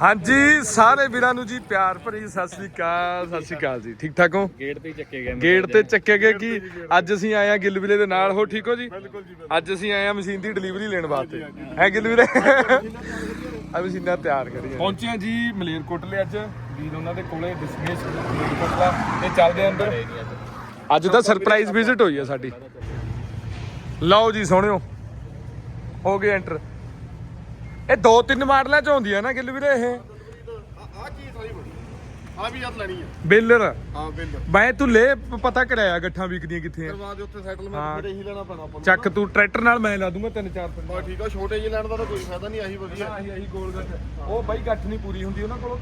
ਹਾਂਜੀ ਸਾਰੇ ਵੀਰਾਂ ਨੂੰ ਜੀ ਪਿਆਰ ਭਰੀ ਸਤਿ ਸ੍ਰੀ ਅਕਾਲ ਸਤਿ ਸ੍ਰੀ ਅਕਾਲ ਜੀ। ਠੀਕ ਠਾਕ ਹੋ? ਗੇਟ ਤੇ ਚੱਕੇ ਗਏ ਗੇਟ ਤੇ ਚੱਕੇ ਗਏ ਕਿ? ਅੱਜ ਅਸੀਂ ਆਏ ਆ ਗਿੱਲਵੀਰੇ ਦੇ ਨਾਲ ਹੋ ਠੀਕ ਹੋ ਜੀ? ਅੱਜ ਅਸੀਂ ਆਏ ਆ ਮਸ਼ੀਨ ਦੀ ਡਿਲੀਵਰੀ ਲੈਣ ਵਾਸਤੇ। ਹੈ ਗਿੱਲਵੀਰੇ ਆ ਮਸ਼ੀਨਾਂ ਤਿਆਰ ਕਰੀਆਂ। ਪਹੁੰਚੇ ਆ ਜੀ ਮਲੇਰਕੋਟਲੇ ਅੱਜ। ਵੀਰ ਉਹਨਾਂ ਦੇ ਕੋਲੇ ਡਿਸਮਿਸ ਮਲੇਰਕੋਟਲਾ। ਤੇ ਚੱਲਦੇ ਅੰਦਰ। ਅੱਜ ਤਾਂ ਸਰਪ੍ਰਾਈਜ਼ ਵਿਜ਼ਿਟ ਹੋਈ ਆ ਸਾਡੀ। ਲਓ ਜੀ ਸੋਹਣਿਓ। ਹੋ ਗਏ ਐਂਟਰ ਇਹ ਦੋ ਤਿੰਨ ਮਾਡਲਾਂ ਚ ਆਉਂਦੀ ਆ ਨਾ ਗਿੱਲਵੀਰੇ ਇਹ। ਆ ਚੀਜ਼ ਸਾਰੀ ਬਣੀ। ਆ ਵੀ ਯਾਦ ਲੈਣੀ ਆ। ਬੇਲਰ। ਹਾਂ ਬਿੱਲ ਮੈਂ ਤੂੰ ਲੈ ਪ- ਪਤਾ ਕਰਾਇਆ ਗੱਠਾਂ ਵਿਕਦੀਆਂ ਕਿੱਥੇ ਆ। ਕਰਵਾ ਦੇ ਉੱਥੇ ਹਾਂ। ਸੈਟਲਮੈਂਟ ਫਿਰ ਇਹੀ ਲੈਣਾ ਪੈਣਾ ਆਪਾਂ ਨੂੰ। ਚੱਕ ਤੂੰ ਟਰੈਕਟਰ ਨਾਲ ਮੈਂ ਲਾ ਦੂੰਗਾ ਤਿੰਨ ਚਾਰ ਪਿੰਡ। ਬਸ ਠੀਕ ਆ ਛੋਟੇ ਜਿਹੇ ਲੈਣ ਦਾ ਤਾਂ ਕੋਈ ਫਾਇਦਾ ਨਹੀਂ ਆਹੀ ਵਧੀਆ। ਆਹੀ ਆਹੀ ਗੋਲ ਗੱਠ। ਉਹ ਬਾਈ ਗੱਠ ਨਹੀਂ ਪੂਰੀ ਹੁੰਦੀ ਉਹਨਾਂ ਕੋਲ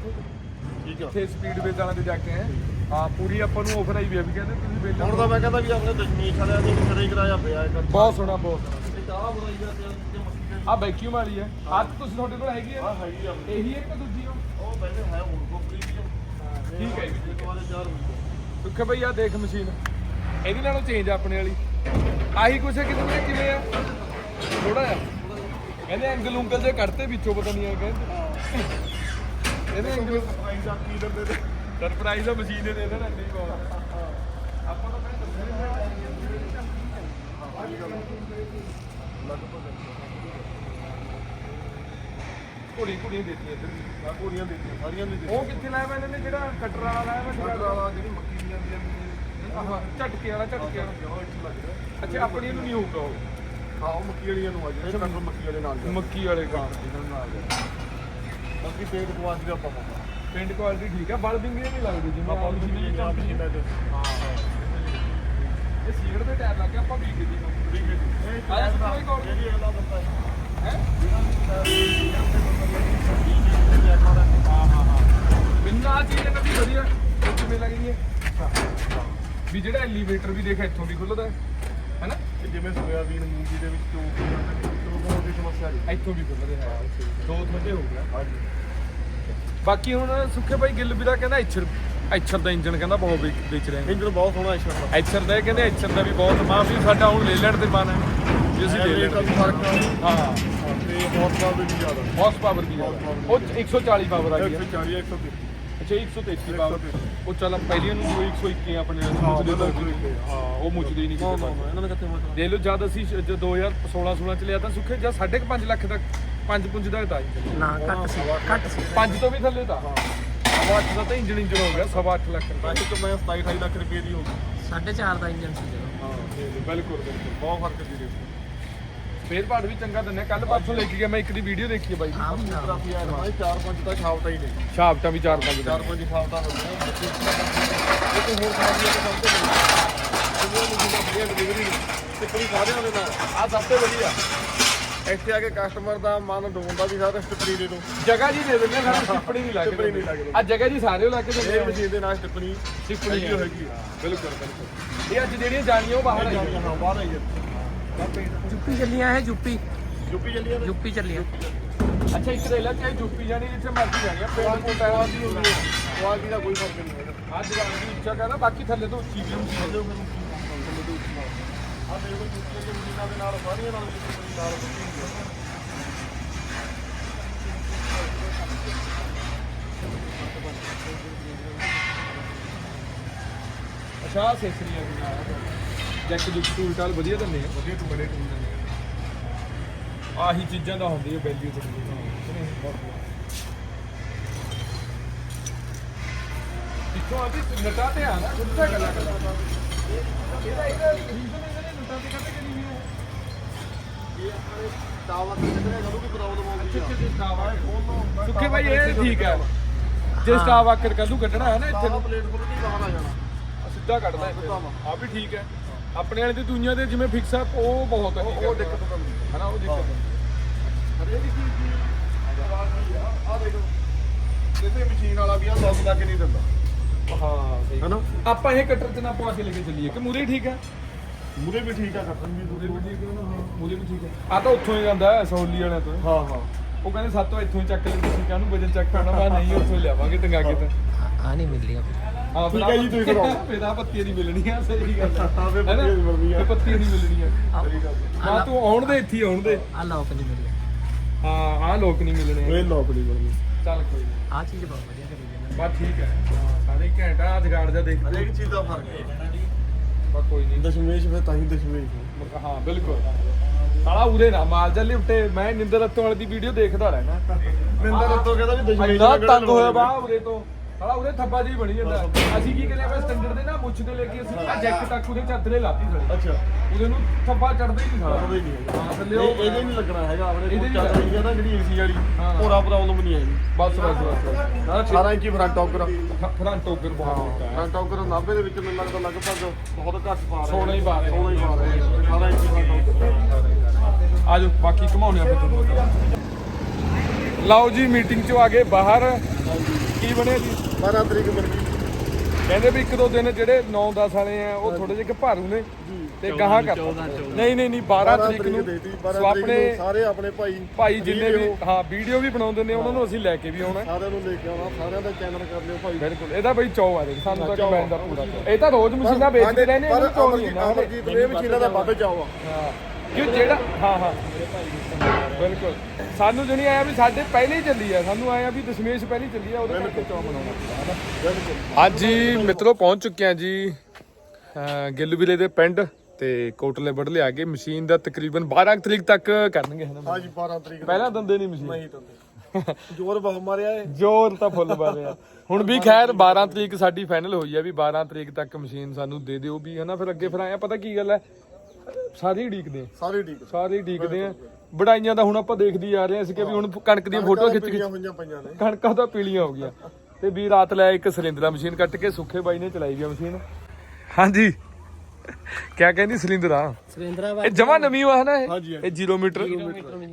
ਠੀਕ ਆ। ਸਪੀਡ ਵੇਜ ਵਾਲਿਆਂ ਦੇ ਜਾ ਕੇ ਆਏ ਹਾਂ ਪੂਰੀ ਆਪਾਂ ਨੂੰ ਆਫਰ ਆਈ ਵੀ ਆ ਵੀ ਕਹਿੰਦੇ ਤੁਸੀਂ ਬੇਲਰ ਹੁਣ ਤਾਂ ਮੈਂ ਕਹਿੰਦਾ ਵੀ ਆਪਣੇ ਦਸ਼ਮੇਸ਼ ਵਾਲਿਆਂ ਦੀ ਹੀ ਕਰਾਇਆ ਪਿਆ ਇੱਕ ਬਹੁਤ ਸੋਹਣਾ ਬਹੁਤ ਸੋਹਣਾ। ਆ ਆ ਵੈਕਿਊਮ ਵਾਲੀ ਹੈ। ਆ ਤੁਸੀਂ ਤੁਹਾਡੇ ਕੋਲ ਹੈਗੀ ਆ ਹੈ ਹੈਗੀ ਆ ਇਹੀ ਇੱਕ ਦੂਜੀ ਹੋ ਉਹ ਪਹਿਲੇ ਹੈ ਹੁਣ ਕੋ ਪ੍ਰੀਮੀਅਮ ਠੀਕ ਹੈ ਜੀ ਸੁੱਖੇ ਭਈ ਆ ਦੇਖ ਮਸ਼ੀਨ। ਇਹਦੇ ਨਾਲੋਂ ਚੇਂਜ ਆ ਆਪਣੇ ਵਾਲੀ। ਆਹੀ ਕੁਛ ਹੈ ਕਿਤੇ ਕਿਵੇਂ ਆ? ਥੋੜਾ ਜਿਹਾ। ਕਹਿੰਦੇ ਐਂਗਲ ਉਂਗਲ ਜੇ ਕੱਢਤੇ ਵਿੱਚੋਂ ਪਤਾ ਨਹੀਂ ਆ ਕਹਿੰਦੇ ਇਹਦੇ ਐਂਗਲ ਪ੍ਰਾਈਸ ਆ ਕੀ ਦਿੰਦੇ ਤੇ ਸਰਪ੍ਰਾਈਜ਼ ਆ ਮਸ਼ੀਨ ਦੇ ਦੇਣਾ ਨਹੀਂ ਬਹੁਤ ਆਪਾਂ ਤਾਂ ਪਹਿਲਾਂ ਕੁੜੀ ਕੁੜੀ ਦਿੱਤੀ ਇੱਧਰ ਆ ਕੁੜੀਆਂ ਦਿੱਤੀਆਂ ਸਾਰੀਆਂ ਦੇ ਉਹ ਕਿੱਥੇ ਲਾਇਆ ਵਾ ਇਹਨਾਂ ਨੇ? ਜਿਹੜਾ ਕਟਰ ਵਾਲਾ ਲਾਇਆ ਵਾ ਦਿੱਤੀਆਂ ਵਾਲਾ ਜਿਹੜੀ ਮੱਕੀ ਦੀ ਜਾਂਦੀ ਆ। ਆਹ ਝਟਕੇ ਵਾਲਾ ਝਟਕੇ ਵਾਲਾ। ਉਹ ਇੱਥੇ ਲੱਗ ਰਿਹਾ। ਅੱਛਾ ਆਪਣੀ ਨੂੰ ਨਹੀਂ ਹੋਊਗਾ ਉਹ? ਹਾਂ ਉਹ ਮੱਕੀ ਵਾਲੀਆਂ ਨੂੰ ਆ ਜਿਹੜੇ ਕੰਟਰ ਮੱਕੀ ਵਾਲੇ ਨਾਲ ਜਾਂਦੇ। ਮੱਕੀ ਵਾਲੇ ਕਾ ਇਹਨਾਂ ਨਾਲ ਬਾਕੀ ਪੇਟ ਕੁਆਲਿਟੀ ਦਾ ਆਪਾਂ ਪਾਉਂਦਾ ਪਿੰਡ ਕੁਆਲਿਟੀ ਠੀਕ ਆ ਬਲ ਬਿੰਗੇ ਨਹੀਂ ਲੱਗਦੀ ਜਿਵੇਂ ਆਪਾਂ ਨੂੰ ਮਸ਼ੀਨ ਵੀ ਦੀ ਕੰਮ ਕੰਪਨੀ ਕੀਤਾ ਤੇ ਹਾਂ। ਦੇ ਟਾਇਰ ਲਾ ਕੇ ਆਪਾਂ ਵੀਕ ਦੀ ਠੀਕ ਹੈ? ਜੀ ਇਹ ਆਇਆ ਸੀ ਕੋਈ ਕੋਲ? ਜਿਹੜੀ ਅਗਲਾ ਬੰਦਾ ਹੈ। ਹੈ? ਹਾਂ ਹਾਂ ਹਾਂ ਹਾਂ ਮੈਨੂੰ ਆ ਚੀਜ਼ ਕਦੀ ਵਧੀਆ ਇਹ ਕਿਵੇਂ ਲੱਗਦੀ ਹੈ? ਵੀ ਜਿਹੜਾ ਐਲੀਵੇਟਰ ਵੀ ਦੇਖ ਇੱਥੋਂ ਵੀ ਖੁੱਲਦਾ ਹੈ। ਹੈਨਾ? ਇਹ ਜਿਵੇਂ ਸੋਇਆਬੀਨ ਮੂੰਗੀ ਦੇ ਵਿੱਚ ਚੋਕ ਚੋਕ ਦੀ ਸਮੱਸਿਆ ਜੀ ਇੱਥੋਂ ਵੀ ਖੁੱਲਦਾ ਹੈ ਦੋ ਥੋੜੇ ਹੋ ਗਿਆ ਹਾਂਜੀ। ਬਾਕੀ ਹੁਣ ਸੁੱਖੇ ਭਾਈ ਗਿੱਲ ਵੀ ਦਾ ਕਹਿੰਦਾ ਐਚਰ ਐਚਰ ਦਾ ਇੰਜਨ ਕਹਿੰਦਾ ਬਹੁਤ ਵੇਚ- ਵੇਚ ਰਹੇ ਨੇ ਇੰਜਨ ਬਹੁਤ ਸੋਹਣਾ ਇਸ ਦਾ। ਐਚਰ ਦਾ ਇਹ ਕਹਿੰਦੇ ਐਚਰ ਦਾ ਵੀ ਬਹੁਤ ਮਾਂ ਵੀ ਸਾਡਾ ਹੁਣ ਲੈ ਲੈਣ ਤੇ ਮਨ ਹੈ। ਵੀ ਅਸੀਂ ਲੈ ਰੇਟ ਦਾ ਲੈਣ ਵੀ ਫ਼ਰਕ ਆ। ਹਾਂ। ਤੇ ਪਾਵਰ ਵੀ ਜ਼ਿਆਦਾ। ਹਾਰਸ ਪਾਵਰ ਦੀ ਜ਼ਿਆਦਾ। ਉਹ 'ਚ 140 ਪਾਵਰ ਆ ਗਈ ਹੈ। 140 130 ਅੱਛਾ 133 ਪਾਵਰ ਉਹ ਚੱਲ ਪਹਿਲੀਆਂ ਨੂੰ ਜੋ 121 ਆਪਣੇ ਹਾਂ, ਤਾਂ ਬਿਲਕੁਲ ਹੀ। ਹਾਂ ਉਹ ਮੁੱਚਦੇ ਹੀ ਨਹੀਂ ਕਿਤੇ। ਇਹਨਾਂ ਦਾ ਕਿੱਥੇ ਮਤਲਬ ਦੇਖ ਲਓ ਜਦ ਅਸੀਂ ਜਦ 2016 16 ਚ ਲਿਆ ਤਾਂ ਸੁੱਖੇ ਜਾਂ 5.5 ਲੱਖ ਤੱਕ 5 ਪੁੰਜ ਦਾ ਤਾਂ ਨਾ ਘੱਟ ਸੀ ਘੱਟ ਸੀ। 5 ਤੋਂ ਵੀ ਥੱਲੇ ਤਾਂ। ਸਵਾ 8 ਦਾ ਤਾਂ ਇੰਜਨ ਇੰਜਨ ਹੋ ਗਿਆ ਸਵਾ 8 ਲੱਖ ਰੁਪਏ। ਬਾਕੀ ਤੋਂ ਮੈਂ 27 28 ਲੱਖ ਰੁਪਏ ਦੀ ਹੋ ਗਈ। 4.5 ਦਾ ਇੰਜਨ ਸੀ ਜਦੋਂ। ਹਾਂ ਬਿਲਕੁਲ ਬਿਲਕੁਲ ਬਹੁਤ ਫ਼ਰਕ ਦੀ ਰੇਟ ਫੇਰ ਭਾੜ ਵੀ ਚੰਗਾ ਦਿੰਨੇ ਕੱਲ ਪਰਸੋਂ ਲੈ ਕੇ ਗਿਆ ਮੈਂ ਇੱਕ ਦੀ ਵੀਡੀਓ ਦੇਖੀ ਹੈ ਬਾਈ ਦੀ। ਆ ਵੀ ਨਾਲ। ਕਾਫੀ ਆ ਭਾਈ 4 5 ਤਾਂ ਛਾਪਦਾ ਹੀ ਨਹੀਂ। ਸ਼ਾਫਟਾਂ ਵੀ 4-5 ਚਾਰ ਪੰਜ ਛਾਪਦਾ ਹੋ ਗਿਆ। ਇਹ ਤੇ ਹੋਰ ਖਾਦੀ ਤੇ ਸਭ ਤੋਂ ਵਧੀਆ। ਡਿਲੀਵਰੀ ਤੇ ਪੂਰੀ ਸਾਰਿਆਂ ਦੇ ਨਾਲ। ਆ ਸਭ ਤੋਂ ਵਧੀਆ। ਇੱਥੇ ਆ ਕੇ ਕਸਟਮਰ ਦਾ ਮਨ ਡੋਂਦਾ ਵੀ ਸਾਰਾ ਸਟਿੱਪਣੀ ਦੇ ਦੋ ਜਗ੍ਹਾ ਜੀ ਦੇ ਦਿੰਦੇ ਸਾਨੂੰ ਟਿੱਪਣੀ ਨਹੀਂ ਲਾ ਕੇ ਟਿੱਪਣੀ ਨਹੀਂ ਲਾ ਕੇ ਆ ਜਗ੍ਹਾ ਜੀ ਸਾਰੇ ਲਾ ਕੇ ਦਿੰਦੇ ਇਹ ਆ। ਮਸ਼ੀਨ ਦੇ ਨਾਲ ਸਟਿੱਪਣੀ ਟਿੱਪਣੀ ਹੈਗੀ ਹੈਗੀ ਬਿਲਕੁਲ ਬਿਲਕੁਲ। ਇਹ ਅੱਜ ਜਿਹੜੀਆਂ ਜਾਣੀਆਂ ਉਹ ਬਾਹਰ ਆਈਆਂ ਹਾਂ ਬਾਹਰ ਆਈ ਹੈ ਯੂਪੀ ਚੱਲੀਆਂ ਇਹ ਯੂਪੀ ਯੂਪੀ ਚੱਲੀ ਆ ਯੂਪੀ ਚੱਲੀਆਂ। ਅੱਛਾ ਇੱਕ ਰੇਲਾ ਚਾਹੇ ਜੁੱਪੀ ਜਾਣੀ ਜਿੱਥੇ ਮਰਜ਼ੀ ਜਾਣੀ ਆ। ਪਿੰਡ ਕੁਆਲਿਟੀ ਕੋਟਾ ਕੁਆਲਿਟੀ ਹੁੰਦੀ ਹੈ ਕੁਆਲਿਟੀ ਦਾ ਕੋਈ ਫ਼ਰਕ ਨਹੀਂ ਹੈਗਾ। ਅੱਜ ਜਾਣ ਦੀ ਇੱਛਾ ਕਰਦਾ ਬਾਕੀ ਥੱਲੇ ਤੋਂ ਉੱਚੀ ਵੀ ਹੁੰਦੀ ਹੈ ਆ ਦੇਖੋ ਯੂਪੀ ਦੇ ਮਸ਼ੀਨਾਂ ਦੇ ਨਾਲ ਸਾਰੀਆਂ ਨਾਲ ਟਿੱਪਣੀ ਨਾਲ ਬੱਤੀ ਹੁੰਦੀ ਹੈ ਅੱਛਾ ਸੈਸਰੀ ਆ ਜੈਕ ਜੁਕ ਟੂਲ ਟਾਲ ਵਧੀਆ ਦਿੰਦੇ ਆ। ਵਧੀਆ ਟੂ ਬੜੇ ਟੂਲ ਨੇ ਆਹੀ ਚੀਜ਼ਾਂ ਦਾ ਹੁੰਦੀ ਹੈ ਵੈਲਿਊ ਤੇ ਇੱਥੋਂ ਆ ਵੀ ਨਟਾ ਤੇ ਆ ਨਾ ਉੱਥੇ ਗੱਲਾਂ ਕਰਦਾ। ਇਹਦਾ ਇਹਦਾ ਰੀਜ਼ਨ ਨੇ ਤੇ ਨਹੀਂ ਹੈ ਸੁੱਖੇ ਭਾਈ ਇਹ ਠੀਕ ਹੈ। ਜੇ ਸਟਾਫ ਆਕਰ ਕੱਲੂ ਕੱਢਣਾ ਹੈ ਨਾ ਇੱਥੇ ਬਾਹਰ ਆ ਜਾਣਾ ਸਿੱਧਾ ਕੱਢਦਾ ਇੱਥੇ। ਆ ਵੀ ਠੀਕ ਹੈ। ਆਪਣੇ ਵਾਲੇ ਦੀ ਦੁਨੀਆ ਦੇ ਜਿਵੇਂ ਫਿਕਸ ਆ ਉਹ ਬਹੁਤ ਹੈ ਉਹ ਦਿੱਕਤ ਤਾਂ ਨਹੀਂ ਹੈ। ਨਾ ਉਹ ਦਿੱਕਤ ਹੈ। ਹਰੇਕ ਚੀਜ਼ ਦੀ ਆਵਾਜ਼ ਆ ਆ ਦੇਖੋ ਇਹਦੇ ਮਸ਼ੀਨ ਵਾਲਾ ਵੀ ਆ ਲੋਕ ਲਾ ਕੇ ਨਹੀਂ ਦਿੰਦਾ। ਹਾਂ ਸਹੀ। ਹੈਨਾ? ਆਪਾਂ ਇਹ ਕਟਰ ਚ ਨਾ ਪਵਾ ਕੇ ਲੈ ਕੇ ਚੱਲੀਏ। ਕਿ ਮੂਰੇ ਠੀਕ ਹੈ? ਮੂਰੇ ਵੀ ਠੀਕ ਆ ਕੱਟਣ ਵੀ ਮੂਰੇ ਵੀ ਠੀਕ ਹੈ ਨਾ ਮੂਰੇ ਵੀ ਠੀਕ ਹੈ ਆ ਤਾਂ ਉੱਥੋਂ ਹੀ ਜਾਂਦਾ ਹੈ ਸੌਲੀ ਵਾਲਿਆਂ ਤੋਂ। ਹਾਂ ਹਾਂ। ਉਹ ਕਹਿੰਦੇ ਸਾਤੋਂ ਇੱਥੋਂ ਹੀ ਚੱਕ ਲੈ ਤੁਸੀਂ ਕਾਹਨੂੰ ਵਜਨ ਚੱਕ ਕਰਨਾ ਮੈਂ ਨਹੀਂ ਉੱਥੋਂ ਲਿਆਵਾਂਗੇ ਟੰਗਾ ਕੇ ਤਾਂ ਆ ਨਹੀਂ ਮਿਲਦੀਆਂ ਹਾਂ ਠੀਕ ਹੈ ਜੀ, ਤੁਸੀਂ ਕਰਾਓ। ਫੇਦਾ ਪੱਤੀਆਂ ਨਹੀਂ ਮਿਲਣੀਆਂ ਸਹੀ ਗੱਲ ਹੈ? ਪੱਤੀਆਂ ਨਹੀਂ ਮਿਲਣੀਆਂ। ਪੱਤੀਆਂ ਨਹੀਂ ਮਿਲਣੀਆਂ। ਆ। ਹਾਂ ਤੂੰ ਆਉਣ ਦੇ ਇੱਥੇ ਆਉਣ ਦੇ। ਆ ਲੋਕ ਨਹੀਂ ਮਿਲਦੇ ਹਾਂ ਆਹ ਲੋਕ ਨਹੀਂ ਮਿਲਣੇ। ਇਹ ਲੋਕ ਨਹੀਂ ਬਣਨੀ ਚੱਲ ਕੋਈ ਨਹੀਂ ਆ ਚੀਜ਼ ਬਹੁਤ ਵਧੀਆ ਕਰੀ ਜਾਂਦੇ ਬਸ ਠੀਕ ਹੈ। ਸਾਰੇ ਘੰਟਾ ਜਗਾੜ ਜਾ ਦੇਖ। ਹਰੇਕ ਚੀਜ਼ ਦਾ ਫ਼ਰਕ ਹੈ। ਬਸ ਕੋਈ ਨਹੀਂ। ਦਸ਼ਮੇਸ਼ ਫਿਰ ਤਾਂ ਹੀ ਦਸ਼ਮੇਸ਼ ਹਾਂ ਬਿਲਕੁਲ। ਸਾਲਾ ਉਰੇ ਨਾ ਮਾਲ ਜਾ ਲਿਫਟੇ ਮੈਂ ਨਿੰਦਰ ਰੱਤੋਂ ਵਾਲੀ ਦੀ ਵੀਡੀਓ ਦੇਖਦਾ ਰਹਿਣਾ। ਮਿੰਦਰ ਤੋਂ ਕਹਿੰਦਾ ਵੀ ਦਸ਼ਮੇਸ਼ ਇੰਨਾ ਤੰਗ ਹੋਇਆ ਬਾ। ਉਰੇ ਤੋਂ। ਸਾਲਾ ਉਰੇ ਥੱਬਾ ਜੀ ਬਣੀ ਜਾਂਦਾ। ਅਸੀਂ ਕੀ ਕਰਿਆ ਵਾ ਸਟੈਂਡਰਡ ਦੇ ਨਾ ਮੁੱਛ ਦੇ ਲੈ ਕੇ ਅਸੀਂ ਆ ਜੈਕ ਤੱਕ ਉਹਦੇ ਚਾਦਰੇ ਲਾਤੀ ਥੋੜੀ ਅੱਛਾ। ਉਹਦੇ ਨੂੰ ਥੱਬਾ ਚੜਦਾ ਹੀ ਨਹੀਂ ਸਾਲਾ। ਪਤਾ ਹੀ ਨਹੀਂ ਹੈਗਾ। ਹਾਂ ਥੱਲੇ ਇਹ ਉਹ ਇਹਦੇ ਨਹੀਂ ਲੱਗਣਾ ਹੈਗਾ ਆਪਣੇ ਇਹਦੇ ਕੋਲ ਨੀ ਚੱਲ ਰਹੀ ਹੈ ਨਾ ਜਿਹੜੀ ਏਸੀ ਵਾਲੀ। ਹਾਂ। ਪੂਰਾ ਪ੍ਰੋਬਲਮ ਨਹੀਂ ਆਏਗੀ ਬਸ ਬਸ ਬਸ ਸਾਲਾ 18 ਇੰਚੀ ਫਰੰਟ ਟੌਕਰ ਫਰੰਟ ਟੋਕਰ ਬਹੁਤ ਮੋਟਾ ਹੈ। ਫਰੰਟ ਟੌਕਰ 90 ਦੇ ਵਿੱਚ ਮੈਨੂੰ ਲੱਗਦਾ ਲਗਭਗ ਬਹੁਤ ਘੱਟ ਪਾ ਰਹੇ 16 ਹੀ ਪਾ ਰਹੇ 16 ਹੀ ਪਾ ਰਹੇ 18 ਇੰਚੀ ਫਰੰਟ ਟੌਕਰ ਆਜੋ ਬਾਕੀ ਘਮਾਉਣੇ ਆ ਫਿਰ ਤੁਹਾਨੂੰ। ਲਓ ਜੀ ਮੀਟਿੰਗ ਚੋਂ ਆ ਗਏ ਬਾਹਰ। ਕੀ ਬਣਿਆ ਜੀ? 12 ਤਰੀਕ ਮਿਲ ਗਈ ਕਹਿੰਦੇ ਵੀ ਇੱਕ ਦੋ ਦਿਨ ਜਿਹੜੇ 9-10 ਵਾਲੇ ਆ ਉਹ ਥੋੜੇ ਜਿਹੇ ਭਾਰੂ ਨੇ ਤੇ ਗਾਹਾਂ ਕਰ ਨਹੀਂ ਨਹੀਂ ਨਹੀਂ 12 ਤਰੀਕ ਨੂੰ। ਸੋ 12 ਤਰੀਕ ਆਪਣੇ ਨੂੰ ਸਾਰੇ ਆਪਣੇ ਭਾਈ ਭਾਈ ਜਿੰਨੇ ਵੀ ਹਾਂ ਵੀਡੀਓ ਵੀ ਬਣਾਉਂਦੇ ਨੇ ਉਹਨਾਂ ਨੂੰ ਅਸੀਂ ਲੈ ਕੇ ਵੀ ਆਉਣਾ ਸਾਰਿਆਂ ਨੂੰ ਲੈ ਕੇ ਆਉਣਾ ਸਾਰਿਆਂ ਦਾ ਚੈਨਲ ਕਰ ਲਿਓ ਭਾਈ। ਬਿਲਕੁਲ ਇਹਦਾ ਬਈ ਚੌ ਆ ਦੇ ਸਾਨੂੰ ਤਾਂ ਕਮੈਂਡ ਦਾ ਪੂਰਾ ਇਹ ਤਾਂ ਰੋਜ਼ ਮਸ਼ੀਨਾਂ ਵੇਚਦੇ ਰਹਿੰਦੇ ਪਰ ਚੌ ਨਹੀਂ ਅਮਰਜੀਤ ਨੂੰ ਇਹ ਮਸ਼ੀਨਾਂ ਦਾ ਵੱਧ ਚਾਓ ਆ। ਹਾਂ। ਕਿਉਂ ਜਿਹੜਾ ਹਾਂ ਹਾਂ। ਬਿਲਕੁਲ। ਸਾਨੂੰ ਜਣੀ ਆਇਆ ਵੀ ਸਾਡੇ ਪਹਿਲੇ ਹੀ ਚੱਲੀ ਆ। ਸਾਨੂੰ ਆਇਆ ਵੀ ਦਸ਼ਮੇਸ਼ ਪਹਿਲੇ ਹੀ ਚੱਲੀ ਆ ਉਹਦੇ ਕਰਕੇ ਚੌ ਮਨਾਉਣਾ ਬਿਲਕੁਲ। ਅੱਜ ਜੀ ਮਿੱਤਰੋ ਪਹੁੰਚ ਚੁੱਕੇ ਆ ਜੀ ਗਿੱਲ ਵੀਰੇ ਦੇ ਪਿੰਡ ਤੇ ਕੋਟਲੇ ਬੜ ਲਿਆ ਕੇ ਮਸ਼ੀਨ ਦਾ ਤਕਰੀਬਨ 12 ਤਰੀਕ ਤੱਕ ਕਰਨਗੇ ਹਨਾ ਹਾਂਜੀ 12 ਤਰੀਕ ਪਹਿਲਾਂ ਦੰਦੇ ਨਹੀਂ ਮਸ਼ੀਨ। ਨਹੀਂ ਤੰਦੇ ਜ਼ੋਰ ਬਹੁਤ ਮਾਰਿਆ ਏ ਜੋਰ ਤਾਂ ਫੁੱਲ ਬਾਰੇ ਆ ਹੁਣ ਵੀ ਖੈਰ 12 ਤਰੀਕ ਸਾਡੀ ਫਾਈਨਲ ਹੋਈ ਆ ਵੀ 12 ਤਰੀਕ ਤੱਕ ਮਸ਼ੀਨ ਸਾਨੂੰ ਦੇ ਦਿਓ ਵੀ ਹਨਾ ਫਿਰ ਅੱਗੇ ਫਿਰ ਆਇਆ ਪਤਾ ਕੀ ਗੱਲ ਹੈ? ਸਾਰੇ ਹੀ ਢੀਕਦੇ ਆ। ਸਾਰੇ ਠੀਕ ਸਾਰੇ ਹੀ ਢੀਕਦੇ ਆ। ਵਡਾਈਆਂ ਦਾ ਹੁਣ ਆਪਾਂ ਦੇਖਦੀ ਆ ਰਹੇ ਸੀ ਕਿ ਵੀ ਹੁਣ ਕਣਕ ਦੀਆਂ ਫੋਟੋਆਂ ਖਿੱਚ ਹੋਈਆਂ ਪਈਆਂ ਨੇ। ਕਣਕਾਂ ਤਾਂ ਪੀਲੀਆਂ ਹੋ ਗਈਆਂ। ਤੇ ਵੀ ਰਾਤ ਲੈ ਇੱਕ ਸਿਲਿੰਡਰ ਮਸ਼ੀਨ ਕੱਟ ਕੇ ਸੁੱਖੇ ਬਾਈ ਨੇ ਚਲਾਈ ਵੀ ਆ ਮਸ਼ੀਨ। ਹਾਂਜੀ। ਕਿਆ ਕਹਿੰਦੀ ਸਿਲਿੰਡਰ ਆ? ਸੁਰਿੰਦਰਾ ਇਹ ਜਮਾ ਨਵੀਂ ਵਾ ਹਨਾ ਇਹ? ਹਾਂਜੀ, ਇਹ 0 ਮੀਟਰ।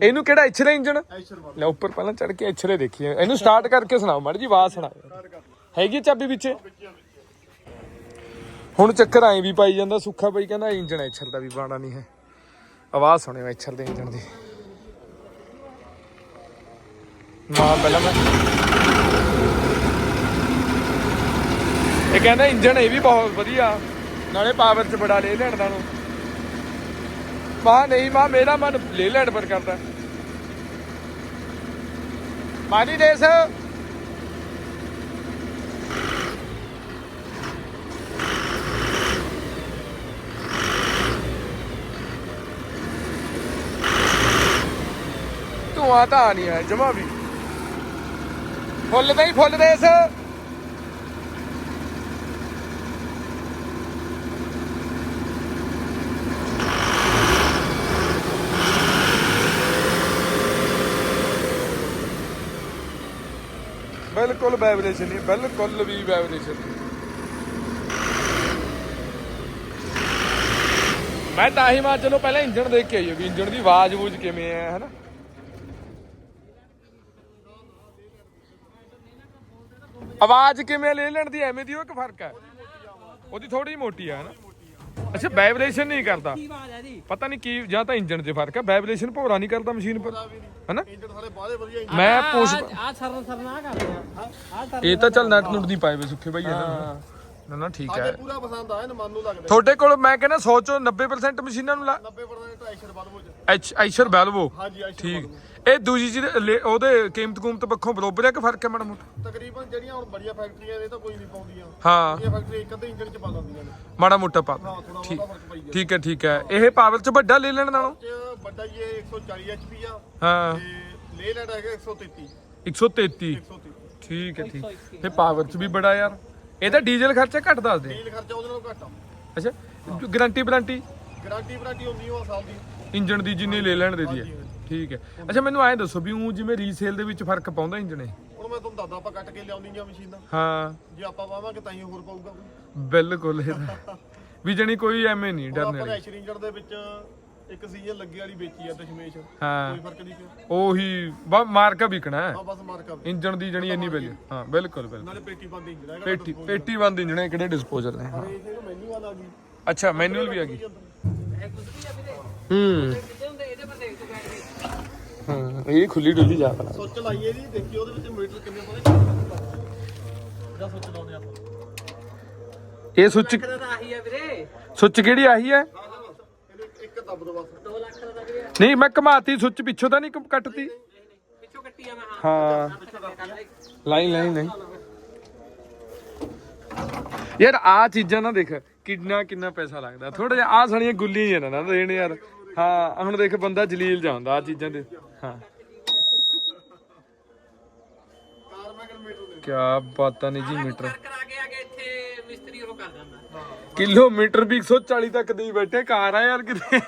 ਇਹਨੂੰ ਕਿਹੜਾ ਐਚਰੇ ਇੰਜਨ ਐਸ਼ਰ ਬਾਦ ਲੈ ਉੱਪਰ ਪਹਿਲਾਂ ਚੜ ਕੇ ਐਚਰੇ ਦੇਖੀਏ ਇਹਨੂੰ ਸਟਾਰਟ ਕਰਕੇ ਸੁਣਾਓ ਮਾੜੀ ਜੀ ਆਵਾਜ਼ ਸੁਣਾਓ। ਹੈਗੀ ਚਾਬੀ ਵਿੱਚ ਹੁਣ ਚੱਕਰ ਆਏ ਵੀ ਪਾਈ ਜਾਂਦਾ, ਸੁੱਖਾ ਬਾਈ ਕਹਿੰਦਾ ਇੰਜਣ ਐਚਰ ਦਾ ਵੀ ਬਾਣਾ ਨਹੀਂ ਹੈ। ਆਵਾਜ਼ ਸੁਣਿਓ ਐਚਰ ਦੇ ਇੰਜਨ ਦੀ। ਨਾ ਪਹਿਲਾਂ ਮੈਂ ਇਹ ਕਹਿੰਦਾ ਇੰਜਨ ਇਹ ਵੀ ਬਹੁਤ ਵਧੀਆ। ਨਾਲੇ ਪਾਵਰ ਚ ਬੜਾ ਲੈ ਲੈਣ ਦਾ ਨੂੰ ਮਾਂ ਨਹੀਂ, ਮਾਂ ਮੇਰਾ ਮਨ ਲੈ ਲੈਣ ਪਰ ਕਰਦਾ। ਮਾਨੀ ਦੇਸ। ਧੂਆਂ ਤਾਂ ਨਹੀਂ ਆ ਜਮਾ ਵੀ। ਫੁੱਲ ਹੀ ਫੁੱਲ ਦੇਸ ਬਿਲਕੁਲ ਵਾਈਬ੍ਰੇਸ਼ਨ ਨਹੀਂ, ਬਿਲਕੁਲ ਵੀ ਵਾਈਬ੍ਰੇਸ਼ਨ ਨਹੀਂ। ਮੈਂ ਤਾਂ ਹੀ ਮਾ ਚਲੋ ਪਹਿਲਾਂ ਇੰਜਣ ਦੇਖ ਕੇ ਆਈਏ ਵੀ ਇੰਜਣ ਦੀ ਆਵਾਜ਼ ਬੂਝ ਕਿਵੇਂ ਹੈ ਹਨਾ? ਆਵਾਜ਼ ਕਿਵੇਂ ਲੈ ਲੈਣ ਦੀ? ਐਵੇਂ ਦੀ ਉਹ ਇੱਕ ਫ਼ਰਕ ਹੈ। ਉਹਦੀ ਥੋੜੀ ਮੋਟੀ ਹੈ ਹਨਾ ਅੱਛਾ ਵਾਈਬ੍ਰੇਸ਼ਨ ਨਹੀਂ ਕਰਦਾ। ਪਤਾ ਨਹੀਂ ਕੀ ਜਾਂ ਤਾਂ ਇੰਜਣ 'ਚ ਫ਼ਰਕ ਹੈ। ਵਾਈਬ੍ਰੇਸ਼ਨ ਭੋਰਾ ਨਹੀਂ ਕਰਦਾ ਮਸ਼ੀਨ ਪਰ ਹਨਾ ਇੰਜਨ ਸਾਰੇ ਬਾਹਲੇ ਵਧੀਆ ਮੈਂ ਪੁੱਛ ਆ ਸਰਨ ਸਰਨਾ ਕਰਦੇ ਆ ਆ ਇਹ ਤਾਂ ਚੱਲ ਨਟ ਨੁੱਟ ਨਹੀਂ ਪਾਏ ਵੇ ਸੁੱਖੇ ਭਾਈ ਇਹਨਾਂ ਨੂੰ ਨਾ ਨਾ ਠੀਕ ਹੈ। ਪੂਰਾ ਪਸੰਦ ਆਇਆ ਨਾ ਮਨ ਨੂੰ ਲੱਗਦਾ। ਤੁਹਾਡੇ ਕੋਲ ਮੈਂ ਕਹਿੰਦਾ 100 ਚੋਂ 90% ਮਸ਼ੀਨਾਂ ਨੂੰ ਲਾ। 90% ਤਾਂ ਐਸ਼ਰ ਐਚ ਐਸ਼ਰ ਬੈਲਵੋ ਹਾਂਜੀ ਐਸ਼ਰ ਠੀਕ। ਇਹ ਦੂਜੀ ਲੈ- ਉਹਦੇ ਕੀਮਤ ਕੂਮਤ ਪੱਖੋਂ ਬਰੋਬਰ ਹੈ ਕਿ ਫ਼ਰਕ ਹੈ ਮਾੜਾ ਮੋਟਾ? ਤਕਰੀਬਨ ਜਿਹੜੀਆਂ ਹੁਣ ਬੜੀਆਂ ਫੈਕਟਰੀਆਂ ਇਹ ਤਾਂ ਕੋਈ ਨਹੀਂ ਪਾਉਂਦੀਆਂ। ਹਾਂ। ਇਹ ਫੈਕਟਰੀ ਇੱਕ ਅੱਧੇ ਇੰਜਨ ਚ ਪਾ ਦਿੰਦੀਆਂ ਨੇ। ਮਾੜਾ ਮੋਟਾ ਪਾ ਹਾਂ ਥੋੜਾ ਠੀਕ ਬਹੁਤਾ ਫ਼ਰਕ ਪਈ ਗਿਆ ਠੀਕ ਹੈ ਠੀਕ ਹੈ। ਇਹ ਪਾਵਰ ਚ ਵੱਡਾ ਲੈ ਲੈਣ ਨਾਲੋਂ? ਵੱਡਾ ਜੀ ਇਹ 140 ਐਚਪੀ ਆ। ਹਾਂ। ਤੇ ਲੇ ਲੈਂਡ ਹੈਗਾ 133 133 133 ਠੀਕ ਹੈ ਠੀਕ। ਇਹ ਪਾਵਰ ਚ ਵੀ ਬੜਾ ਯਾਰ। ਇਹਦਾ ਡੀਜ਼ਲ ਖਰਚਾ ਘੱਟ ਦੱਸ ਦੇ ਡੀਲ ਖਰਚਾ ਉਹਦੇ ਨਾਲੋਂ ਘੱਟ ਆ। ਅੱਛਾ ਗਾਰੰਟੀ ਵਾਰੰਟੀ? ਗਾਰੰਟੀ ਵਾਰੰਟੀ ਹੁੰਦੀ ਉਹ ਸਾਲ ਦੀ। ਇੰਜਨ ਦੀ ਜਿੰਨੀ ਲੈ ਲੈਣ ਦੇ ਦੀ ਹੈ। ਠੀਕ ਹੈ। ਅੱਛਾ ਮੈਨੂੰ ਐਂ ਦੱਸੋ ਵੀ ਉਹ ਜਿਵੇਂ ਰੀਸੇਲ ਦੇ ਵਿੱਚ ਫ਼ਰਕ ਪਾਉਂਦਾ ਇਹ? ਹੁਣ ਮੈਂ ਤੁਹਾਨੂੰ ਦੱਸਦਾ ਆਪਾਂ ਕੱਟ ਕੇ ਲਿਆਉਂਦੀਆਂ ਮਸ਼ੀਨਾਂ। ਹਾਂ। ਜੇ ਆਪਾਂ ਪਾਵਾਂਗੇ ਤਾਂ ਹੀ ਹੋਰ ਪਾਊਗਾ। ਬਿਲਕੁਲ ਇਹਦਾ ਵੀ ਜਣੀ ਕੋਈ ਐਵੇਂ ਨਹੀਂ ਡਰਨੇ ਆਪਾਂ ਵਾਲੀ। ਰੈਸ਼ਰ ਇੰਜਨ ਦੇ ਵਿੱਚ ਇੱਕ ਸੀਜ਼ਨ ਲੱਗੇ ਵਾਲੀ ਵੇਚੀ ਆ ਦਸ਼ਮੇਸ਼। ਹਾਂ। ਕੋਈ ਫ਼ਰਕ ਨਹੀਂ ਪਿਆ। ਉਹੀ ਬਾ ਮਾਰਕਾ ਵਿਕਣਾ ਹੈ। ਆ ਬਸ ਮਾਰਕਾ ਇੰਜਨ ਦੀ ਜਣੀ ਇੰਨੀ ਵੈਲਿਊ ਹਾਂ ਬਿਲਕੁਲ ਬਿਲਕੁਲ। ਨਾਲੇ ਪੇਟੀ ਬੰਦ ਇੰਜਨ ਹੈਗਾ ਪੇਟੀ ਪੇਟੀ ਬੰਦ ਇੰਜਣ ਹੈ ਕਿਹੜੇ ਡਿਸਪੋਜ਼ਲ ਨੇ? ਹਾਂ ਇਹ ਇਹਨੂੰ ਮੈਨੂ ਆ ਗਈ। ਅੱਛਾ ਮੈਨੂਅਲ ਵੀ ਆ ਗਈ ਹੂੰ। ਹਾਂ। ਇਹ ਖੁੱਲੀ ਡੁੱਲੀ ਜਾ ਪਣਾ ਸੁੱਚ ਲਾਈਏ ਜੀ ਦੇਖੀ ਉਹਦੇ ਵਿੱਚ ਮੀਟਰ ਕਿੰਨੇ ਪਾਉਂਦੇ ਦਾ ਸੁੱਚ ਲਾਉਂਦੇ ਆਪਾਂ। ਇਹ ਸੁੱਚ ਦਾ ਤਾਂ ਆਹੀ ਆ ਵੀਰੇ? ਸੁੱਚ ਕਿਹੜੀ ਆਹੀ ਹੈ? ਹਾਂ ਹਾਂ ਬਸ। ਇਹਨੂੰ ਇੱਕ ਦੱਬ ਦੋ ਬਸ। 2 ਲੱਖ ਦਾ ਤਾਂ ਵੀਰੇ। ਨਹੀਂ ਮੈਂ ਘਮਾਤੀ ਸੁੱਚ ਪਿੱਛੋਂ ਤਾਂ ਨਹੀਂ ਕ- ਕੱਟਤੀ ਕੱਟੀ ਆ ਮੈਂ ਹਾਂ। ਹਾਂ। ਲਾਈਨ ਲਾਈਨ ਨਹੀਂ ਯਾਰ ਆ ਚੀਜ਼ਾਂ ਨਾ ਦੇਖ ਕਿੰਨਾ ਕਿੰਨਾ ਪੈਸਾ ਲੱਗਦਾ। ਥੋੜਾ ਜਿਹਾ ਆ ਸਾਲੀਆਂ ਗੁੱਲੀਆਂ ਹੀ ਆ ਨਾ ਦੇਣ ਯਾਰ। ਹਾਂ ਹੁਣ ਦੇਖ ਬੰਦਾ ਜਲੀਲ ਜਾਂਦਾ ਆ ਚੀਜ਼ਾਂ ਦੇ। ਹਾਂ। ਕਿਆ ਬਾਤਾਂ ਨੇ ਜੀ ਮੀਟਰ। ਕਰਾ ਕੇ ਆ ਕੇ ਇੱਥੇ ਮਿਸਤਰੀ ਉਹ ਕਰ ਜਾਂਦਾ ਕਿਲੋਮੀਟਰ ਵੀ 140 ਤੱਕ ਦੇਈ ਬੈਠੇ ਕਾਰ ਆ ਯਾਰ ਕਿਤੇ।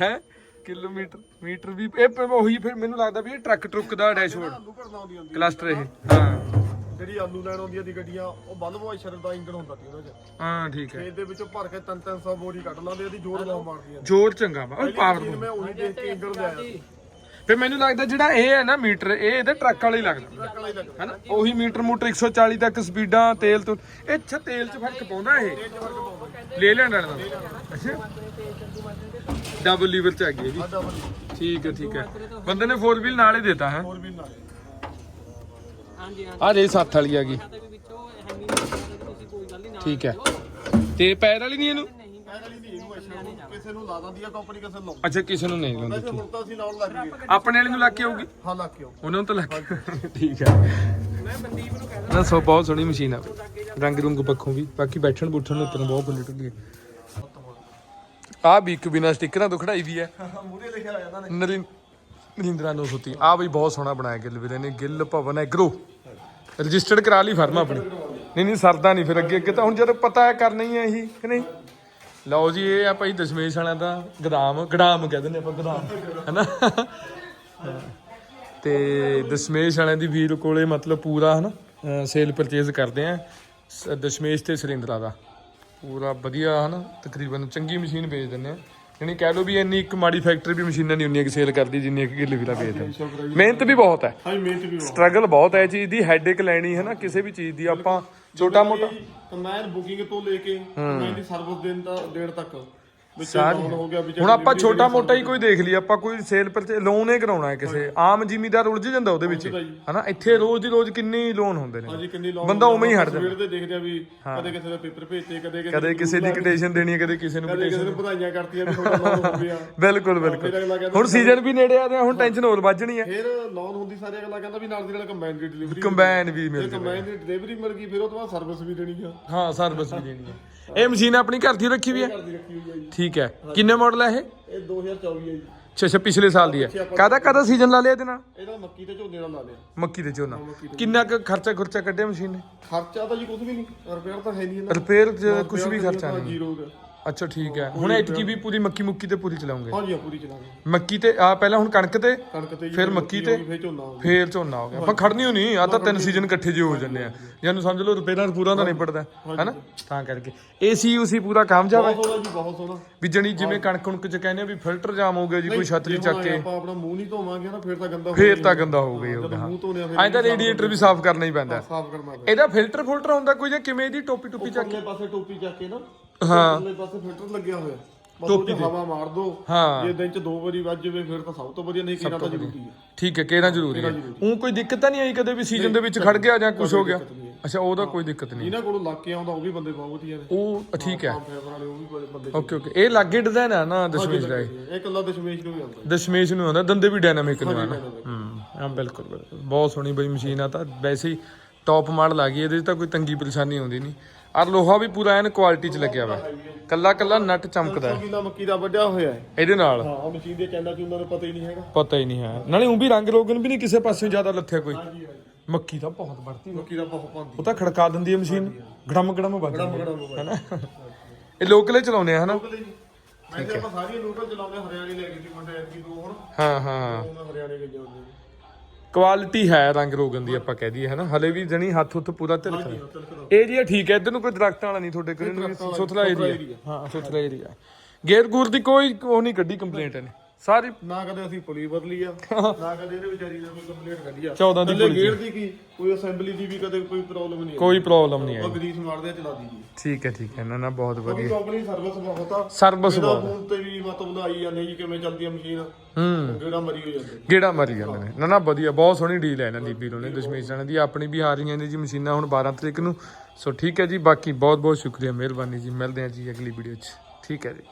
ਹੈ? ਕਿਲੋਮੀਟਰ ਮੀਟਰ ਵੀ ਇਹ ਪ- ਉਹੀ ਫਿਰ ਮੈਨੂੰ ਲੱਗਦਾ ਵੀ ਇਹ ਟਰੱਕ ਟਰੁੱਕ ਦਾ ਡੈਸ਼ਬੋਰਡ ਆਲੂ ਭਰਨਾ ਆਉਂਦੀ ਹੁੰਦੀ ਕਲਸਟਰ ਇਹ ਹਾਂ। ਜਿਹੜੀ ਆਲੂ ਲੈਣ ਆਉਂਦੀਆਂ ਦੀ ਗੱਡੀਆਂ ਉਹ ਬਲਬ ਵਾਸ਼ਰ ਦਾ ਇੰਜਨ ਹੁੰਦਾ ਸੀ ਉਹਨਾਂ 'ਚ। ਹਾਂ ਠੀਕ ਹੈ। ਖੇਤ ਦੇ ਵਿੱਚੋਂ ਭਰ ਕੇ 3-300 ਬੋਰੀ ਕੱਢ ਲਾਉਂਦੇ ਇਹਦੀ ਜੋਰ ਬਹੁਤ ਮਾਰਦੀਆਂ ਜੋਰ ਚੰਗਾ ਵਾ ਪਾਵਰਫੁਲ ਮੈਂ ਉਹੀ ਦੇਖ ਕੇ ਲਿਆਇਆ ਸੀ। ਫਿਰ ਮੈਨੂੰ ਲੱਗਦਾ ਜਿਹੜਾ ਇਹ ਹੈ ਨਾ ਮੀਟਰ ਇਹ ਇਹਦੇ ਟਰੱਕ ਵਾਲਾ ਹੀ ਲੱਗਦਾ। ਹੈਨਾ? ਉਹੀ ਮੀਟਰ ਮੂਟਰ 140 ਤੱਕ ਸਪੀਡਾਂ ਤੇਲ ਤੋਂ ਇਹ ਅੱਛਾ ਤੇਲ 'ਚ ਫ਼ਰਕ ਪਾਉਂਦਾ ਇਹ? ਲੈ ਲੈਣ ਵਾਲਾ ਦਾ ਅੱਛਾ। ਡਬਲ ਲੀਵਰ 'ਚ ਆ ਗਈ ਇਹ ਵੀ। ਠੀਕ ਹੈ ਠੀਕ ਹੈ। ਬੰਦੇ ਨੇ 4 ਵੀਲ ਨਾਲ ਹੀ ਦਿੱਤਾ ਹੈ? ਆ ਜੇ ਸੱਤ ਵਾਲੀ ਆ ਗਈ ਠੀਕ ਹੈ। ਤੇ ਪੈਰ ਵਾਲੀ ਨਹੀਂ ਇਹਨੂੰ ਪੈਰ ਵਾਲੀ ਨਹੀਂ ਇਹਨੂੰ ਐਸ਼ਰ ਕਿਸੇ ਨੂੰ ਲਾ ਦਿੰਦੀ ਆ ਕੰਪਨੀ ਕਿਸੇ ਨੂੰ ਲਾਉਂਦੀ ਅੱਛਾ ਕਿਸੇ ਨੂੰ ਨਹੀਂ ਲਾਉਂਦੀ ਵੈਸੇ ਹੁਣ ਤਾਂ ਅਸੀਂ ਲਾਉਣ ਲੱਗ ਗਏ। ਆਪਣੇ ਵਾਲੀ ਨੂੰ ਲੱਗ ਕੇ ਆਊਗੀ? ਹਾਂ ਲੱਗ ਕਿਉਂ ਉਹਨਾਂ ਨੂੰ ਤਾਂ ਲੱਗ ਕੇ ਠੀਕ ਹੈ ਮੈਂ ਮਨਦੀਪ ਨੂੰ ਕਹਿ ਨਾ ਸੋ ਬਹੁਤ ਸੋਹਣੀ ਮਸ਼ੀਨ ਆ। ਰੰਗ ਰੁੰਗ ਪੱਖੋਂ ਵੀ। ਬਾਕੀ ਬੈਠਣ ਬੁੱਠਣ ਨੂੰ ਉੱਪਰ ਬਹੁਤ ਖੁੱਲੀ ਟੁੱਲੀ ਆ। ਵੀ ਇੱਕ ਬਿਨਾ ਸਟickਰਾਂ ਤੋਂ ਖੜਾਈ ਵੀ ਹੈ ਮੂਰੇ ਲਿਖਿਆ ਹੋਇਆ ਇਹਨਾਂ ਨੇ। ਨਰਿੰ ਨਰਿੰਦਰਾ ਨੂੰ ਸੁਤੀ। ਆ ਬਈ ਬਹੁਤ ਸੋਹਣਾ ਬਣਾਇਆ ਗਿੱਲ ਵੀਰੇ ਨੇ। ਗਿੱਲ ਭਵਨ ਐਗਰੋ। ਰਜਿਸਟਰਡ ਕਰਾ ਲਈ ਫਰਮ ਆਪਣੀ। ਨਹੀਂ ਨਹੀਂ ਸਰਦਾ ਨਹੀਂ ਫਿਰ ਅੱਗੇ ਅੱਗੇ ਤਾਂ ਹੁਣ ਜਦੋਂ ਪਤਾ ਹੈ ਕਰਨਾ ਹੀ ਹੈ ਇਹੀ ਕਿ ਨਹੀਂ? ਲਓ ਜੀ ਇਹ ਆ ਭਾਈ ਦਸ਼ਮੇਸ਼ ਵਾਲਿਆਂ ਦਾ ਗਦਾਮ ਗਦਾਮ ਕਹਿੰਦੇ ਨੇ ਆਪਾਂ ਗਦਾਮ ਹੈਨਾ? ਤੇ ਦਸ਼ਮੇਸ਼ ਵਾਲਿਆਂ ਦੀ ਵੀਰ ਕੋਲੇ ਮਤਲਬ ਪੂਰਾ ਹਨਾ ਸੇਲ ਪਰਚੇਜ਼ ਕਰਦੇ ਆ। ਦਸ਼ਮੇਸ਼ ਤੇ ਸੁਰਿੰਦਰਾ ਦਾ। ਪੂਰਾ ਵਧੀਆ ਹਨਾ ਤਕਰੀਬਨ ਚੰਗੀ ਮਸ਼ੀਨ ਵੇਚ ਦਿੰਦੇ ਆ। ਯਾਨੀ ਕਹਿ ਲਓ ਵੀ ਇੰਨੀ ਇੱਕ ਮਾੜੀ ਫੈਕਟਰੀ ਵੀ ਮਸ਼ੀਨਾਂ ਨਹੀਂ ਉਨੀਆਂ ਕਿ ਸੇਲ ਕਰਦੀ ਜਿੰਨੀ ਇੱਕ ਗਿੱਲੀ ਵੀਰਾ ਵੇਚਦਾ ਮਿਹਨਤ ਵੀ ਬਹੁਤ ਹੈ। ਹਾਂ ਮਿਹਨਤ ਵੀ ਬਹੁਤ। ਸਟਰਗਲ ਬਹੁਤ ਹੈ ਚੀਜ਼ ਦੀ ਹੈਡੇਕ ਲੈਣੀ ਹੈ ਨਾ ਕਿਸੇ ਵੀ ਚੀਜ਼ ਦੀ ਆਪਾਂ ਛੋਟਾ ਮੋਟਾ। ਕੰਬਾਈਨ ਬੁਕਿੰਗ ਤੋਂ ਲੈ ਕੇ ਕੰਬਾਈਨ ਦੀ ਸਰਵਿਸ ਦੇਣ ਦਾ ਦੇਣ ਤੱਕ। ਹੋ ਹੁਣ ਆਪਾਂ ਛੋਟਾ ਮੋਟਾ ਹੀ ਕੋਈ ਦੇਖ ਲਈ ਆਪਾਂ ਕੋਈ ਸੇਲ ਪਰ ਲੋਨ ਹੀ ਕਰਾਉਣਾ ਹੈ ਕਿਸੇ ਆਮ ਜ਼ਿਮੀਦਾਰ ਉਲਝ ਜਾਂਦਾ ਉਹਦੇ ਵਿੱਚ। ਹਨਾ ਇੱਥੇ ਰੋਜ਼ ਦੀ ਰੋਜ਼ ਕਿੰਨੀ ਲੋਨ ਹੁੰਦੇ ਨੇ। ਬੰਦਾ ਉਵੇਂ ਹੀ ਹਟ ਜਾਂਦਾ। ਸਵੇਰ ਦੇ ਦੇਖਦੇ ਆ ਵੀ ਕਦੇ ਕਿਸੇ ਦਾ ਪੇਪਰ ਭੇਜਤੇ ਕਦੇ ਕਿਸੇ ਕਦੇ ਕਿਸੇ ਦੀ ਕਿਟੇਸ਼ਨ ਦੇਣੀ ਹੈ ਕਦੇ ਕਿਸੇ ਨੂੰ ਕਦੇ ਕਿਸੇ ਨੂੰ ਵਧਾਈਆਂ ਕਰਤੀਆਂ ਵੀ ਤੁਹਾਡਾ ਲੋਨ ਹੋ ਗਿਆ। ਬਿਲਕੁਲ ਬਿਲਕੁਲ। ਹੁਣ ਸੀਜ਼ਨ ਵੀ ਨੇੜੇ ਆ ਰਿਹਾ ਹੁਣ ਟੈਨਸ਼ਨ ਹੋਰ ਵੱਜਣੀ ਹੈ ਫਿਰ ਲੋਨ ਹੁੰਦੀ ਸਾਰੇ ਅਗਲਾ ਕਹਿੰਦਾ ਵੀ ਨਾਲ ਦੀ ਨਾਲ ਕੰਬਾਈਨ ਦੀ ਡਿਲੀਵਰੀ ਕੰਬਾਈਨ ਵੀ ਮਿਲ ਜੇ ਕੰਬਾਈਨ ਦੀ ਡਿਲੀਵਰੀ ਮਿਲ ਗਈ ਫਿਰ ਉਹ ਤੋਂ ਬਾਅਦ ਸਰਵਿਸ ਵੀ ਦੇਣੀ ਆ। ਹਾਂ ਸਰਵਿਸ ਵੀ ਦੇਣੀ ਹੈ ਇਹ ਮਸ਼ੀਨ ਆਪਣੀ ਘਰ ਦੀ ਰੱਖੀ ਵੀ ਹੈ ਘਰ ਦੀ ਰੱਖੀ ਹੋਈ ਆ ਜੀ। ਠੀਕ ਹੈ। ਕਿੰਨੇ ਮਾਡਲ ਹੈ ਇਹ? ਇਹ 2024 ਹੈ ਜੀ। ਅੱਛਾ ਅੱਛਾ ਪਿਛਲੇ ਸਾਲ ਦੀ ਹੈ। ਕਾਹਦਾ ਕਾਹਦਾ ਸੀਜ਼ਨ ਲਾ ਲਿਆ ਇਹਦੇ ਨਾਲ? ਇਹਦਾ ਮੱਕੀ ਤੇ ਝੋਨੇ ਨਾਲ ਲਾ ਲਿਆ। ਮੱਕੀ ਤੇ ਝੋਨਾ। ਕਿੰਨਾ ਕੁ ਖਰਚਾ ਖੁਰਚਾ ਕੱਢਿਆ ਮਸ਼ੀਨ ਨੇ? ਖਰਚਾ ਤਾਂ ਜੀ ਕੁਝ ਵੀ ਨਹੀਂ। ਰਿਪੇਅਰ ਤਾਂ ਹੈ ਨਹੀਂ ਰਿਪੇਅਰ ਕੁਝ ਵੀ ਖਰਚਾ ਨਹੀਂ। ਜ਼ੀਰੋ ਦਾ ਅੱਛਾ ਠੀਕ ਹੈ। ਹੁਣ ਐਤਕੀ ਵੀ ਪੂਰੀ ਮੱਕੀ ਮੁੱਕੀ ਤੇ ਪੂਰੀ ਚਲਾਉਂਗੇ? ਹਾਂਜੀ ਹਾਂ ਪੂਰੀ ਚਲਾਵਾਂਗੇ। ਮੱਕੀ ਤੇ ਆ ਪਹਿਲਾਂ ਹੁਣ ਕਣਕ ਤੇ ਕਣਕ ਤੇ ਜੀ ਫਿਰ ਮੱਕੀ ਤੇ ਫਿਰ ਝੋਨਾ ਹੋ ਗਿਆ। ਫੇਰ ਝੋਨਾ ਹੋ ਗਿਆ। ਆਪਾਂ ਖੜਨੀ ਹੋ ਨਹੀਂ ਆ ਤਾਂ ਤਿੰਨ ਸੀਜ਼ਨ ਇਕੱਠੇ ਜਿਹੇ ਹੋ ਜੰਨੇ ਆ। ਜਾਨੂੰ ਸਮਝ ਲਓ ਰਿਪੇਅਰਾਂ ਪੂਰਾ ਤਾਂ ਨਿਬੜਦਾ ਹੈਨਾ? ਤਾਂ ਕਰਕੇ। ਏਸੀ ਉਸੀ ਪੂਰਾ ਕਾਮਯਾਬ ਹੈ? ਬਹੁਤ ਸੋਹਣਾ ਜੀ ਬਹੁਤ ਸੋਹਣਾ। ਵੀ ਜਣੀ ਜਿਵੇਂ ਕਣਕ ਕਣਕ ਚ ਕਹਿੰਦੇ ਆ ਵੀ ਫਿਲਟਰ ਜਾਮ ਹੋ ਗਿਆ ਜੀ ਕੋਈ ਛਤਰੀ ਜੇ ਚੱਕ ਹੁਣ ਕੇ। ਆਪਾਂ ਆਪਣਾ ਮੂੰਹ ਨਹੀਂ ਧੋਵਾਂਗੇ ਨਾ ਫਿਰ ਤਾਂ ਗੰਦਾ ਹੋ ਫੇਰ ਤਾਂ ਗੰਦਾ ਹੋ ਗਿਆ ਜਦੋਂ ਮੂੰਹ ਧੋਨੇ ਆ ਫਿਰ ਐਂ ਤਾਂ ਰੇਡੀਏਟਰ ਵੀ ਸਾਫ਼ ਕਰਨਾ ਹੀ ਪੈਂਦਾ। ਸਾਫ਼ ਕਰਨਾ ਪੈਂਦਾ। ਇਹਦਾ ਫਿਲਟਰ ਫਿਲਟਰ ਹੁੰਦਾ ਕੋਈ ਜਾਂ ਕਿਵੇਂ ਇਹਦੀ ਟੋਪੀ ਟੋਪੀ ਚੱਕ ਪਰਲੇ ਪਾਸੇ ਟੋਪੀ ਚੱਕ ਕੇ ਨਾ ਹਾਂ। ਪਰਲੇ ਪਾਸੇ ਫਿਲਟਰ ਲੱਗਿਆ ਹੋਇਆ। ਬਸ ਉਹ 'ਚ ਹਵਾ ਮਾਰ ਦੋ। ਹਾਂ। ਜੇ ਦਿਨ ਚ ਦੋ ਵਾਰੀ ਵੱਜ ਜਾਵੇ ਫਿਰ ਤਾਂ ਸਭ ਤੋਂ ਵਧੀਆ ਨਹੀਂ ਕਿਹਨਾਂ ਤਾਂ ਜ਼ਰੂਰੀ ਹੈ ਠੀਕ ਹੈ ਕਿਹੜਾ ਜ਼ਰੂਰੀ ਹੈ। ਉਹ ਕੋਈ ਦਿੱਕਤ ਤਾਂ ਨਹੀਂ ਆਈ ਕਦੇ ਵੀ ਸੀਜ਼ਨ ਦੇ ਵਿੱਚ ਖੜ ਗਿਆ ਜਾਂ ਕੁਝ ਹੋ ਗਿਆ? ਅੱਛਾ ਉਹਦਾ ਕੋਈ ਦਿੱਕਤ ਨਹੀਂ। ਇਹਨਾਂ ਕੋਲੋਂ ਲੱਗ ਕੇ ਆਉਂਦਾ ਉਹ ਵੀ ਬੰਦੇ ਬਹੁਤ ਵਧੀਆ ਨੇ। ਉਹ ਠੀਕ ਹੈ। ਵਾਲੇ ਉਹ ਵੀ ਬੰਦੇ ਓਕੇ ਓਕੇ। ਇਹ ਲਾਗੇ ਡਿਜ਼ਾਈਨ ਆ ਨਾ ਦਸ਼ਮੇਸ਼ ਦਾ ਇਹ। ਇਹ ਇਕੱਲਾ ਦਸ਼ਮੇਸ਼ ਨੂੰ ਵੀ ਆਉਂਦਾ। ਦਸ਼ਮੇਸ਼ ਨੂੰ ਆਉਂਦਾ ਦੰਦੇ ਵੀ ਡਾਇਨਾਮਿਕ ਨੂੰ ਆਣਾ ਹੂੰ ਹਾਂ ਬਿਲਕੁਲ ਬਿਲਕੁਲ। ਬਹੁਤ ਸੋਹਣੀ ਬਈ ਮਸ਼ੀਨ ਆ ਤਾਂ। ਵੈਸੇ ਹੀ ਟੌਪ ਮਾਡਲ ਆ ਗਈ ਇਹਦੇ 'ਚ ਤਾਂ ਕੋਈ ਤੰਗੀ ਪਰੇਸ਼ਾਨੀ ਆਉਂਦੀ ਨਹੀਂ। ਔਰ ਲੋਹਾ ਵੀ ਪੂਰਾ ਐਨ ਕੁਆਲਿਟੀ 'ਚ ਲੱਗਿਆ ਵਾ। ਕੱਲਾ ਕੱਲਾ ਨਟ ਚਮਕਦਾ ਹੈ। ਕਿੰਨਾ ਮੱਕੀ ਦਾ ਵੱਡਿਆ ਹੋਇਆ ਹੈ। ਇਹਦੇ ਨਾਲ। ਹਾਂ ਉਹ ਮਸ਼ੀਨ ਦੇ ਚੈਨਾ ਚੂਨਾ ਨੂੰ ਪਤਾ ਹੀ ਨਹੀਂ ਹੈਗਾ। ਪਤਾ ਹੀ ਨਹੀਂ ਹੈ। ਨਾਲੇ ਉਹ ਵੀ ਰੰਗ ਰੋਗਨ ਵੀ ਨਹੀਂ ਕਿਸੇ ਪਾਸਿਓਂ ਜ਼ਿਆਦਾ ਲੱਥਿਆ ਕੋਈ। ਮੱਕੀ ਤਾਂ ਬਹੁਤ ਵੜਤੀ ਮੱਕੀ ਦਾ ਬਹੁਤ ਪਾਉਂਦੀ ਉਹ ਤਾਂ ਖੜਕਾ ਦਿੰਦੀ ਹੈ ਮਸ਼ੀਨ। ਗੜਮ ਗੜਮ ਵੱਜਦੀ ਹੈ। ਹੈਨਾ? ਇਹ ਲੋਕਲੇ ਚਲਾਉਂਦੇ ਆ ਹਨਾ? ਵੈਸੇ ਆਪਾਂ ਸਾਰੀਆਂ ਲੋਕਲ ਚਲਾਉਂਦੇ ਹਰਿਆਣੇ ਲੈ ਗਏ ਸੀ ਮੁੰਡੇ ਐਤਕੀ ਦੋ ਹੁਣ। ਹਾਂ ਹਾਂ। ਹਰਿਆਣੇ ਗਏ ਜਾਂਦੇ ਨੇ ਕੁਆਲਿਟੀ ਹੈ ਰੰਗ ਰੋਗਨ ਦੀ ਆਪਾਂ ਕਹਿ ਦਈਏ ਹਨਾ? ਹਲੇ ਵੀ ਜਣੀ ਹੱਥ ਹੁੱਥ ਪੂਰਾ ਤਿਲਕਦਾ ਏਰੀਆ ਠੀਕ ਹੈ ਇੱਧਰ ਨੂੰ ਕੋਈ ਦਰਖਤਾਂ ਵਾਲਾ ਨਹੀਂ ਤੁਹਾਡੇ ਕੋਲ ਸੁਥਰਾ ਏਰੀਆ ਹਾਂ। ਸੁਥਰਾ ਏਰੀਆ ਗੇਰ ਗੂਰ ਦੀ ਕੋਈ ਉਹ ਨਹੀਂ ਕੱਢੀ ਕੰਪਲੇਂਟ ਇਹਨੇ। ਸਾਰੀ ਨਾ ਕਦੇ ਅਸੀਂ ਪੁਲੀ ਬਦਲੀ ਆ ਨਾ ਕਦੇ ਇਹਦੇ ਵਿਚਾਰੀ ਨੇ ਕੋਈ ਕੰਪਲੀਟ ਕੱਢੀ ਆ। 14 ਦੀ ਪੁਲੀ ਗੇੜ ਦੀ ਕੀ? ਕੋਈ ਅਸੈਂਬਲੀ ਦੀ ਵੀ ਕਦੇ ਕੋਈ ਪ੍ਰੋਬਲਮ ਨਹੀਂ ਕੋਈ ਪ੍ਰੋਬਲਮ ਨਹੀਂ ਉਹ ਆਈ ਗਰੀਸ ਮਾਰਦੇ ਆ, ਚਲਾ ਦੀ ਜੀ ਠੀਕ ਹੈ ਠੀਕ ਹੈ ਨਾ ਨਾ ਬਹੁਤ ਵਧੀਆ। ਕੰਪਨੀ ਸਰਵਿਸ ਬਹੁਤ ਆ। ਸਰਵਿਸ ਬਹੁਤ ਫੋਨ ਤੇ ਵੀ ਮਤਲਬ ਆਈ ਜਾਂਦੇ ਜੀ ਕਿਵੇਂ ਚੱਲਦੀ ਆ ਮਸ਼ੀਨ ਹੂੰ। ਜਿਹੜਾ ਮਰੀ ਹੋ ਜਾਂਦੇ। ਗੇੜਾ ਮਾਰੀ ਜਾਂਦੇ ਨੇ। ਨਾ ਨਾ ਵਧੀਆ ਬਹੁਤ ਸੋਹਣੀ ਡੀਲ ਹੈ ਇਹਨਾਂ ਦੀ ਵੀਰੋ ਨੇ ਦਸ਼ਮੇਸ਼ ਰਾਣਾ ਦੀ। ਆਪਣੀ ਵੀ ਆ ਰਹੀਆਂ ਨੇ ਜੀ ਮਸ਼ੀਨਾਂ ਹੁਣ 12 ਤਰੀਕ ਨੂੰ। ਸੋ ਠੀਕ ਹੈ ਜੀ ਬਾਕੀ ਬਹੁਤ ਬਹੁਤ ਸ਼ੁਕਰੀਆ ਮਿਹਰਬਾਨੀ ਜੀ। ਮਿਲਦੇ ਹਾਂ ਜੀ ਅਗਲੀ ਵੀਡੀਓ 'ਚ। ਠੀਕ ਹੈ ਜੀ।